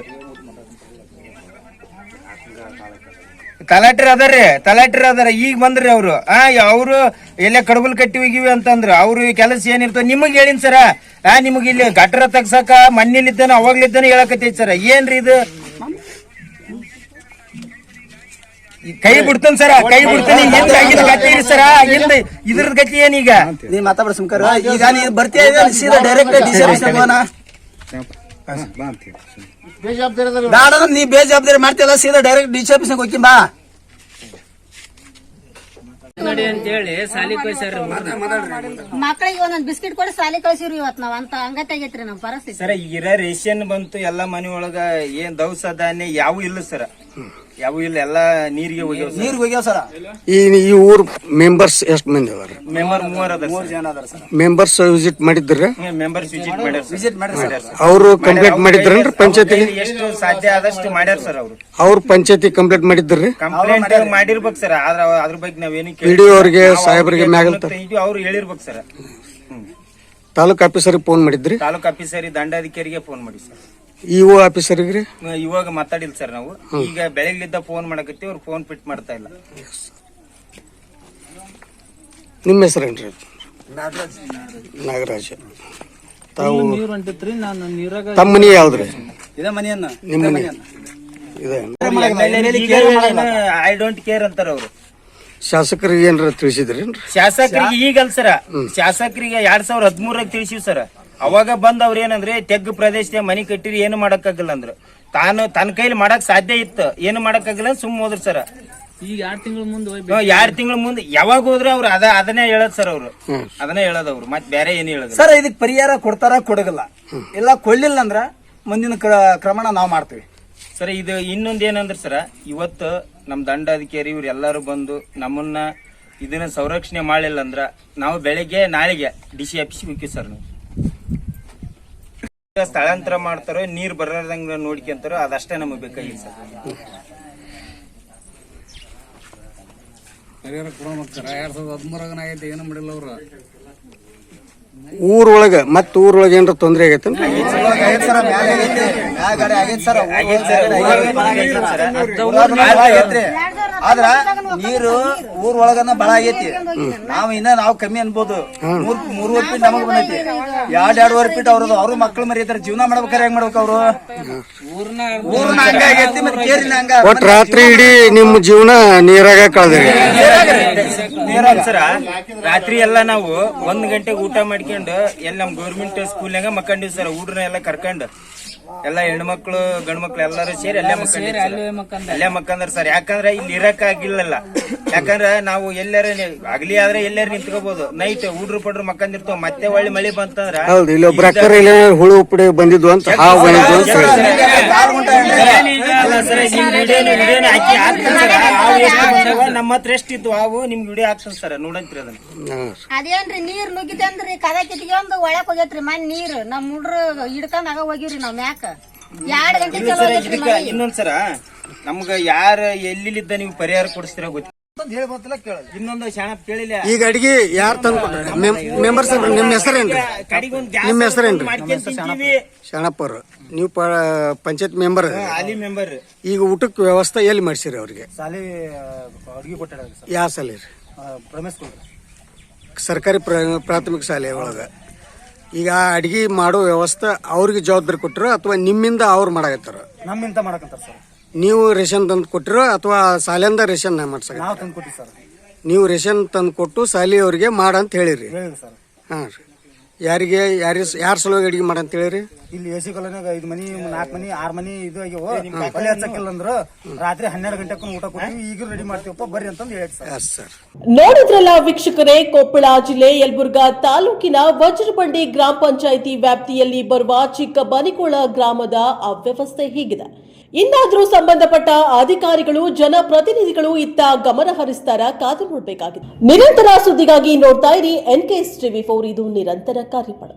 ತಲಾಟ್ರಿ ಅದಾರ್ರಿ, ತಲಾಟ್ರಿ ಅದಾರ. ಈಗ ಬಂದ್ರಿ ಅವರು. ಆ, ಅವರು ಎಲ್ಲೇ ಕಡಬಲ್ ಕಟ್ಟಿ ಹೋಗಿವಿ ಅಂತಂದ್ರ ಅವ್ರು ಕೆಲಸ ಏನಿರ್ತವ ನಿಮಗ್ ಹೇಳಿನ್ ಸರ. ಆ, ನಿಮಗ್ ಇಲ್ಲಿ ಗಟ್ರ ತಗ್ಸಕ ಇದ್ದಾನೆ ಅವಾಗ್ಲಿದ್ದಾನೆ ಹೇಳಕತ್ತೈತಿ ಸರ. ಏನ್ರಿ ಇದು? ಕೈ ಬಿಡ್ತಾನ ಸರ ಕೈ ಬಿಡ್ತಾನೆ. ಹಿಂದ ಆಗಿದ ಗತಿ ಇರಿ ಸರ ಹಿಂದ ಇದ್ರದ ಗತಿ ಏನೀಗ ನೀ ಮಾತಾಡ ಸುಮ್ಕರ. ಈಗ ನೀ ಬರ್ತೀಯ ಸೀದಾ ಡೈರೆಕ್ಟ್ ಡಿ ಸಿ ಬೇಡ ನೀ ಬೇಜವಾಬ್ದಾರಿ ಮಾಡ್ತಿಲ್ಲ ಸೀದಾ ಡೈರೆಕ್ಟ್ ಡಿಸಿ ಆಫೀಸ್ ಹೋಗಿ ಬಾ. ನೋಡಿ ಅಂತ ಹೇಳಿ ಸಾಲಿ ಕಳ್ಸ್ಯಾರ ಮಕ್ಕಳಿಗೆ ಒಂದೊಂದ್ ಬಿಸ್ಕಿಟ್ ಕೊಡಿ ಸಾಲಿ ಕಳಿಸಿರಿ ಇವತ್ ನಾವ್. ಅಂತ ಹಂಗತ್ತಾಗೈತ್ರಿ ಆಗೈತ್ರಿ ನಮ್ ಪರಿಸ್ಥಿತಿ. ಸರ ಇರ ರೇಷನ್ ಬಂತು ಎಲ್ಲಾ ಮನೆ ಒಳಗ ಏನ್ ದವಸ ಧಾನ್ಯ ಯಾವು ಇಲ್ಲ ಸರ. ಯಾವು ಇಲ್ಲ ಎಲ್ಲಾ ನೀರಿಗೆ ಹೋಗ್ಯಾವ ನೀರು ಹೋಗ್ಯಾವ ಸರ? ಈ ಈ ಊರ್ ಮೆಂಬರ್ಸ್ ಎಷ್ಟು ಮಂದಿ ಅದಾರ? ಮೆಂಬರ್ ಮೂವರ್ ಅದ ಮೂರ್ ಜನ ಅದಾರ ಸರ್. ಮೆಂಬರ್ಸ್ ವಿಸಿಟ್ ಮಾಡಿದ್ರಿ? ಮೆಂಬರ್ಸ್ ವಿಸಿಟ್ ಮಾಡ್ಯಾರ ವಿಸಿಟ್ ಮಾಡಿ ಸರ್. ಅವರು ಕಂಪ್ಲೇಂಟ್ ಮಾಡಿದ್ರೇನ್ರಿ ಪಂಚಾಯತಿ ಎಷ್ಟು ಸಾಧ್ಯ ಆದಷ್ಟು ಮಾಡ್ಯಾರ ಸರ್ ಅವ್ರು. ಅವ್ರ ಪಂಚಾಯತಿ ಕಂಪ್ಲೇಂಟ್ ಮಾಡಿದ್ರಿ? ಕಂಪ್ಲೇಂಟ್ ಮಾಡಿರ್ಬೇಕು ಸರ್ ಆದ್ರ ಅದ್ರ ಬಗ್ಗೆ ನಾವೇನು PDO ಅವ್ರಿಗೆ, ಸಾಹೇಬ್ರಿಗೆ ಮ್ಯಾಗಲ್ ತ- ಅವ್ರು ಹೇಳಿರ್ಬೇಕು ಸರ್. ತಾಲೂಕ್ ಆಫೀಸರ್ ಫೋನ್ ಮಾಡಿದ್ರಿ? ತಾಲೂಕ್ ಆಫೀಸರ್ ದಂಡಾಧಿಕಾರಿಗೆ ಫೋನ್ ಮಾಡಿ ಸರ್. ಇಒ ಆಫೀಸರ್ಗೆ ಇವಾಗ ಮಾತಾಡಿಲ್ಲ ಸರ್ ನಾವು. ಈಗ ಬೆಳಗ್ಲಿದ್ದ ಫೋನ್ ಮಾಡಕತ್ತಿ ಅವ್ರು ಫೋನ್ ಪಿಟ್ ಮಾಡ್ತಾ ಇಲ್ಲ. ನಿಮ್ಮ ಹೆಸರೇನ್ರಿ? ನಾಗರಾಜ. ತಾವು ನೀರ್ ಹೊಂಟಿತ್ರಿ ನಾನು ನೀರಾಗ ತಮ್ಮ ಮನೆ ಯಾವ್ದ್ರಿ? ಇದ ಮನೆಯನ್ನ? ನಿಮ್ಮ ಮನಿ. ಇದೆ. ಐ ಡೋಂಟ್ ಕೇರ್ ಅಂತಾರ ಅವ್ರು. ಶಾಸಕರಿಗೆ ಏನಾರ ತಿಳಿಸಿದ್ರಿ ಶಾಸಕರಿಗೆ ಈಗಲ್ ಸರ. ಶಾಸಕರಿಗೆ ಎರಡ್ ಸಾವಿರದ ಹದಿಮೂರಾಗ ತಿಳಿಸಿವ್ ಸರ್. ಅವಾಗ ಬಂದ್ ಅವ್ರ ಏನಂದ್ರೆ ತೆಗ್ಗು ಪ್ರದೇಶದ ಮನಿ ಕಟ್ಟಿರಿ ಏನು ಮಾಡಕ್ಕಾಗಲ್ಲ ಅಂದ್ರು. ತಾನು ತನ್ನ ಕೈಲಿ ಮಾಡಕ್ ಸಾಧ್ಯ ಇತ್ತು ಏನು ಮಾಡಕ್ಕಾಗಲ್ಲ ಸುಮ್ ಹೋದ್ರು ಸರ್. ಈಗ ಎರಡ್ ತಿಂಗಳ ಮುಂದೆ ಎರಡ್ ತಿಂಗಳ ಮುಂದೆ ಯಾವಾಗ ಹೋದ್ರೆ ಅವ್ರು ಅದ ಅದನ್ನೇ ಹೇಳದ್ ಸರ್ ಅವ್ರು. ಅದನ್ನೇ ಹೇಳೋದ್ ಅವ್ರು ಮತ್ ಬೇರೆ ಏನು ಹೇಳೋದು ಸರ್ ಇದಕ್ಕೆ ಪರಿಹಾರ ಕೊಡ್ತಾರ ಕೊಡಗಲ್ಲ? ಇಲ್ಲ ಕೊಡ್ಲಿಲ್ಲ ಅಂದ್ರ ಮುಂದಿನ ಕ್ರ- ಕ್ರಮಣ ನಾವು ಮಾಡ್ತೀವಿ. ಸರ್ ಇದು ಇನ್ನೊಂದ್ ಏನಂದ್ರೆ ಸರ ಇವತ್ತು ನಮ್ ದಂಡಾಧಿಕಾರಿ ಇವ್ರು ಎಲ್ಲರೂ ಬಂದು ನಮ್ಮನ್ನ ಇದನ್ನ ಸಂರಕ್ಷಣೆ ಮಾಡಿಲ್ಲ ಅಂದ್ರ ನಾವು ಬೆಳಿಗ್ಗೆ ನಾಳೆಗೆ ಡಿ ಸಿ ಆಫೀಸ್ ಹೋಗ್ತೀವಿ ಸರ್ ನಾವು. ಸ್ಥಳಾಂತರ ಮಾಡ್ತಾರೋ ನೀರ್ ಬರದಂಗ ನೋಡ್ಕೊಂತಾರೋ ಅದಷ್ಟೇ ನಮಗೆ ಬೇಕಾಗಿಲ್ಲ ಸರ್. ಊರೊಳಗ ಮತ್ತ ಊರೊಳಗೆ ಏನರ ತೊಂದ್ರೆ ಆಗೈತೇನ್ರಿ ಆದ್ರ ನೀರು ಊರ್ ಒಳಗನ ಬಹಳ ಆಗೈತಿ. ನಾವ್ ಇನ್ನ ನಾವು ಕಮ್ಮಿ ಅನ್ಬೋದು. ಮೂರ್ ಮೂರುವರೆ ಫೀಟ್ ನಮಗ್ ಬಂದೈತಿ. ಎರಡ್ ಎರಡುವರೆ ಫೀಟ್ ಅವ್ರದ್ದು. ಅವ್ರು ಮಕ್ಳು ಮರಿ ಇದಾರೆ ಜೀವನ ಮಾಡ್ಬೇಕಾರೆ ಹೆಂಗ್ ಮಾಡ್ಬೇಕು ಅವ್ರು? ಊರ್ನ ಹಂಗ ಆಗೈತಿ ಮತ್ತೆ ಕೇರಿನ ಹಂಗ ಒಟ್ ರಾತ್ರಿ ಇಡೀ ನಿಮ್ಮ ಜೀವನ ನೀರಾಗ ಕಳೆದ್ರಿ. ಸರ ರಾತ್ರಿ ಎಲ್ಲ ನಾವು ಒಂದ್ ಗಂಟೆಗೆ ಊಟ ಮಾಡ್ಕೊಂಡು ಎಲ್ಲ ನಮ್ ಗೌರ್ಮೆಂಟ್ ಸ್ಕೂಲ್ನಾಗ ಮಕ್ಕಂಡಿವ್ ಸರ್ ಹುಡ್ರನ್ನ ಎಲ್ಲ ಕರ್ಕೊಂಡು ಎಲ್ಲ ಹೆಣ್ಮಕ್ಳು ಗಂಡು ಮಕ್ಳು ಎಲ್ಲರೂ ಸೇರಿ ಅಲ್ಲೇ ಮಕ್ಕಂಡಿವ್ ಅಲ್ಲೇ ಮಕ್ಕಂದ್ರ. ಸರ್. ಯಾಕಂದ್ರೆ ಇಲ್ಲಿ ಇರಕ್ ಆಗಿಲ್ಲ ಯಾಕಂದ್ರೆ ನಾವು ಎಲ್ಲಾರ ಆಗ್ಲಿ ಆದ್ರೆ ಎಲ್ಲಾರು ನಿಂತ್ಕೋಬಹುದು ನೈಟ್ ಹುಡ್ರು ಪಡ್ರು ಮಕ್ಕಂದಿರ್ತಾವ ಮತ್ತೆ ಒಳ್ಳೆ ಮಳಿ ಬಂತಂದ್ರ ಹುಳು ಉಪ್ಪಡಿ ಬಂದಿದ್ವು ಅಂತ ಸರ್ ನಿಮ್ ವಿಡಿಯೋನ ವಿಡಿಯೋನ ಹಾಕಿ ಹಾಕ್ತೀನಿ ಸರ್. ಹಾವು ಎಷ್ಟು ಬಂದವ ನಮ್ಮ ಹತ್ರ ಎಷ್ಟಿತ್ತು ಹಾವು? ನಿಮ್ ವಿಡಿಯೋ ಹಾಕ್ತೀನಿ ಸರ್ ನೋಡಂತ್ರಿ ಅದನ್ನ. ಅದೇನ್ರಿ ನೀರ್ ನುಗ್ಗಿತಂದ್ರಿ ಕದ ಕಿತ್ಕೊಂಡ್ ಒಳಕ್ ಹೋಗೈತ್ರಿ ಮನ್ ನೀರ್. ನಮ್ ಹುಡ್ರು ಹಿಡ್ಕೊಂಡ್ ಆಗ ಹೋಗಿವ್ರಿ ನಾವ್ ಮ್ಯಾಕ. ಎರಡ್ ಗಂಟೆ ಚಲೋ ಸರ್ ಇದಕ್ಕ ಇನ್ನೊಂದ್ಸರ ನಮ್ಗ ಯಾರ ಎಲ್ಲಿಲ್ಲಿದ್ದ ನೀವು ಪರಿಹಾರ ಕೊಡಿಸ್ತೀರ ಗೊತ್ತಿಲ್ಲ. ಇನ್ನೊಂದು ಶಾಣ ಕೇಳಿಲ್ಲ. ಈಗ ಅಡಿಗೆ ಯಾರು ತಂದು ಕೊಟ್ಟಾರೆ ಮೆಂಬರ್ಸ್ ನಿಮ್ಮ ಹೆಸರೇನ್ರಿ? ನಿಮ್ಮ ಹೆಸರೇನ್ರಿ ಶರಣಪ್ಪರು ನೀವು ಪಂಚಾಯತ್ ಮೆಂಬರ್ ಈಗ ಊಟಕ್ಕೆ ವ್ಯವಸ್ಥೆ ಎಲ್ಲಿ ಮಾಡಿಸಿರಿ ಅವ್ರಿಗೆ? ಸಾಲಿ ಅಡ್ಗಿ ಯಾವ ಸಾಲಿ ರೀ? ಸರ್ಕಾರಿ ಪ್ರ- ಪ್ರಾಥಮಿಕ ಶಾಲೆ ಒಳಗೆ. ಈಗ ಅಡಿಗೆ ಮಾಡೋ ವ್ಯವಸ್ಥೆ ಅವ್ರಿಗೆ ಜವಾಬ್ದಾರಿ ಕೊಟ್ಟರು ಅಥವಾ ನಿಮ್ಮಿಂದ ಅವ್ರು ಮಾಡಾಕತ್ತಾರ? ನಮ್ಮಿಂದ ಮಾಡಕಂತಾರ ಸರ್. ನೀವು ರೇಷನ್ ತಂದು ಕೊಟ್ಟಿರೋ ಅಥವಾ ಸಾಲಿಂದ ರೇಷನ್ ಮಾಡ್ಸಕ ನಾವು ತಂದು ಕೊಟ್ಟಿವಿ ಸರ್. ನೀವು ರೇಷನ್ ತಂದು ಕೊಟ್ಟು ಶಾಲೆಯವ್ರಿಗೆ ಮಾಡಂತ ಹೇಳಿರಿ. ಹೇಳಿದ್ರಿ ಸರ್. ಹಾಂ ರೀ. ಯಾರಿಗೆ ಯಾರ ಯಾರ ಸಲುವಾಗಿ ಅಡಿಗೆ ಮಾಡಂತ ಹೇಳಿರಿ? ಇಲ್ಲಿ ಎ ಸಿ ಕಾಲೋನಿಯಾಗ ಐದು ಮನಿ ನಾಲ್ಕು ಮನಿ ಆರು ಮನಿ ಇದು ಆಗ್ಯಾವ. ಒಲೆ ಹಚ್ಚಕ್ಕಿಲ್ಲ ಅಂದ್ರ ರಾತ್ರಿ ಹನ್ನೆರಡು ಗಂಟೆಗೂ ಊಟ ಕೊಟ್ಟು ಈಗ ರೆಡಿ ಮಾಡ್ತೀವಪ್ಪ ಬರ್ರಿ ಅಂತಂದು ಹೇಳಿ ಸರ್. Yes sir. ನೋಡಿದ್ರಲ್ಲ ವೀಕ್ಷಕರೇ ಕೊಪ್ಪಳ ಜಿಲ್ಲೆ ಯಲಬುರ್ಗಾ ತಾಲೂಕಿನ ವಜ್ರಬಂಡಿ ಗ್ರಾಮ ಪಂಚಾಯಿತಿ ವ್ಯಾಪ್ತಿಯಲ್ಲಿ ಬರುವ ಚಿಕ್ಕ ಬನಿಕೋಳ ಗ್ರಾಮದ ಅವ್ಯವಸ್ಥೆ ಹೀಗಿದೆ. ಇನ್ನಾದರೂ ಸಂಬಂಧಪಟ್ಟ ಅಧಿಕಾರಿಗಳು ಜನಪ್ರತಿನಿಧಿಗಳು ಇತ್ತ ಗಮನ ಹರಿಸ್ತಾರ, ಕಾದು ನೋಡಬೇಕಾಗಿದೆ. ನಿರಂತರ ಸುದ್ದಿಗಾಗಿ ನೋಡ್ತಾ ಇರಿ ಎನ್ ಟಿವಿ ಫೋರ್ ಇದು ನಿರಂತರ ಕಾರ್ಯಪಡ.